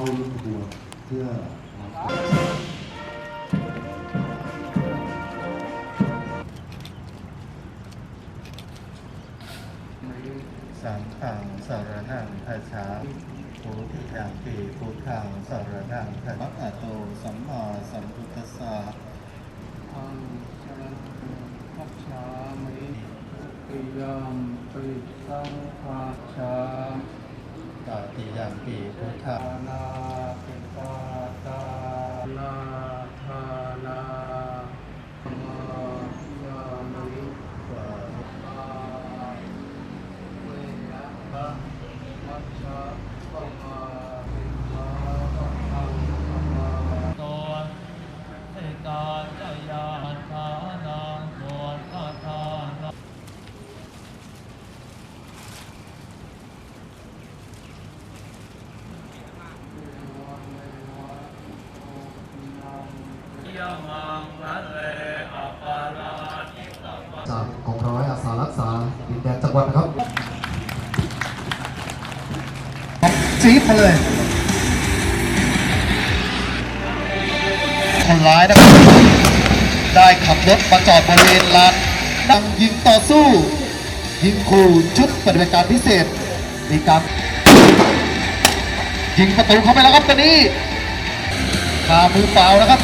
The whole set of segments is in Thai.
เข้าร่วมขบวนเพื่อสังฆังสารนังคัจฉามิพุทธิยัมปีพุทธังสารนังคัจฉามิอะโตสัมมาสัมพุทธัสสะอังสารณังคัจฉามิติยามปิสัง ยัมปีพุทธังอานาปิปาตานาธานามาสามิวาอาเวนะมัชาปิภาปังธังธรรมา โตสิกาจยาทานังโสตทานัง ยมังคะเลอปาราติตวะ จากกองร้อยอาสารักษาดินแดนจังหวัดนะครับจี๊ดมาเลย คนร้ายนะครับ ได้ขับรถมาจอดบริเวณลานนั่งยิงต่อสู้ ยิงขู่ชุดปฏิบัติการพิเศษมีการยิงประตูเข้าไปแล้วครับตอนนี้คามือเปล่านะครับ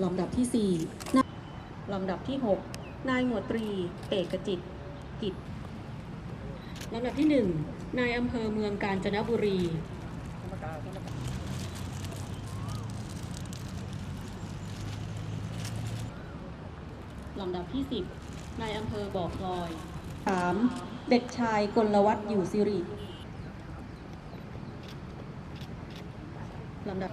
ลำดับที่ 4 ลำดับที่ 6 นายหมวดตรี เอกจิต กิจ ลำดับที่ 1 นายอำเภอเมืองกาญจนบุรี ลำดับที่ 10 นายอำเภอบ่อพลอย 3. เด็กชายกลวัฒน์อยู่สิริ ลำดับ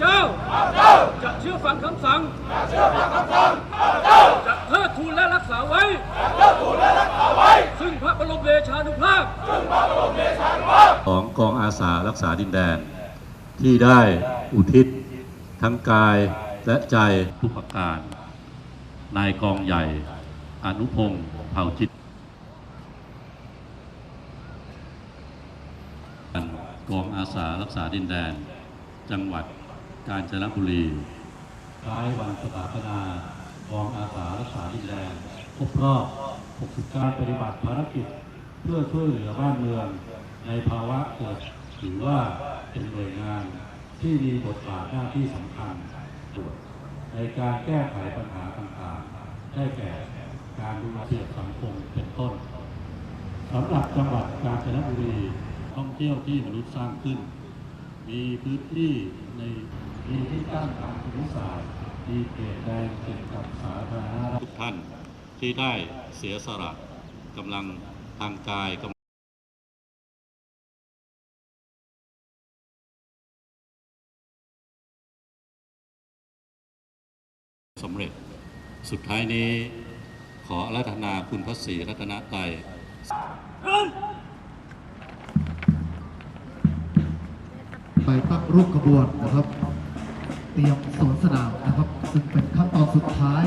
เจ้าจะเชื่อฟังคำสั่งจะเทิดทูนและรักษาไว้ ซึ่งพระบรมเดชานุภาพของกองอาสารักษาดินแดน ที่ได้อุทิศ ทั้งกายและใจผู้ประการ นายกองใหญ่ อนุพงศ์เผ่าจิตกองอาสารักษาดินแดน จังหวัด กาญจนบุรีคล้ายวันสถาปนากองอาสารักษาดินแดนครบรอบ 60 การปฏิบัติภารกิจ เพื่อช่วยเหลือบ้านเมือง ในภาวะเกิดถือว่าเป็นหน่วยงานที่มีบทบาทหน้าที่สำคัญในการแก้ไขปัญหาต่างๆ ได้แก่การดูแลเสียสังคมเป็นต้นสำหรับจังหวัดกาญจนบุรีท่องเที่ยวที่มนุษย์สร้างขึ้น มีพื้นที่ในมีที่ตั้งทางภูมิศาสตร์มีเขตแดนเกี่ยวกับสาธารณรัฐทุกท่านที่ได้เสียสละกำลังทางกายกำสำเร็จ สุดท้ายนี้ขอรัตนาคุณพระศรีรัตนตร ไปตั้งรูปขบวนนะครับ เตรียมสวนสนามนะครับ ซึ่งเป็นขั้นตอนสุดท้าย